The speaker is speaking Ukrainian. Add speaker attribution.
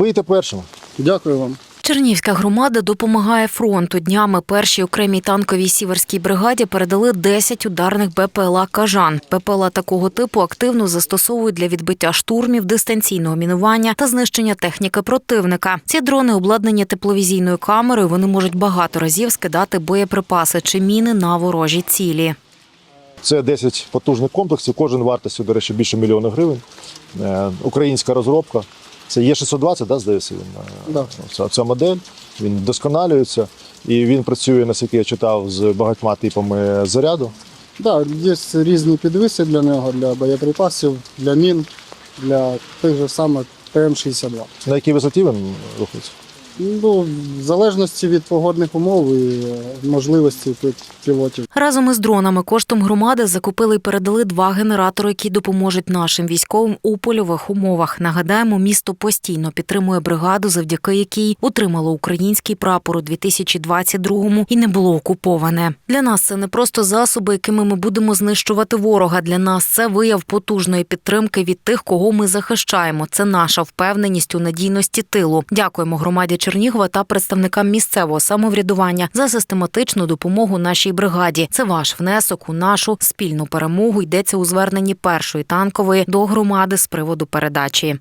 Speaker 1: Вийти першим.
Speaker 2: Дякую вам.
Speaker 3: Чернівська громада допомагає фронту. Днями першій окремій танковій сіверській бригаді передали 10 ударних БПЛА «Кажан». БПЛА такого типу активно застосовують для відбиття штурмів, дистанційного мінування та знищення техніки противника. Ці дрони обладнані тепловізійною камерою. Вони можуть багато разів скидати боєприпаси чи міни на ворожі цілі.
Speaker 1: Це 10 потужних комплексів, кожен вартістю, до речі, більше мільйона гривень. Е, Українська розробка. Це є 620, да, здається, він. е,
Speaker 2: Да.
Speaker 1: Ця, ця модель. Він вдосконалюється і він працює, наскільки я читав, з багатьма типами заряду.
Speaker 2: Да, є різні підвиси для нього, для боєприпасів, для мін, для тих же самих ПМ-62.
Speaker 1: На якій висоті він рухається?
Speaker 2: Ну, в залежності від погодних умов і е, можливості пілотів.
Speaker 3: Разом із дронами коштом громади закупили і передали два генератори, які допоможуть нашим військовим у польових умовах. Нагадаємо, місто постійно підтримує бригаду, завдяки якій утримало український прапор у 2022-му і не було окуповане. Для нас це не просто засоби, якими ми будемо знищувати ворога. Для нас це вияв потужної підтримки від тих, кого ми захищаємо. Це наша впевненість у надійності тилу. Дякуємо громаді Чернігова та представникам місцевого самоврядування за систематичну допомогу нашій бригаді. Це ваш внесок у нашу спільну перемогу. Йдеться у зверненні першої танкової до громади з приводу передачі.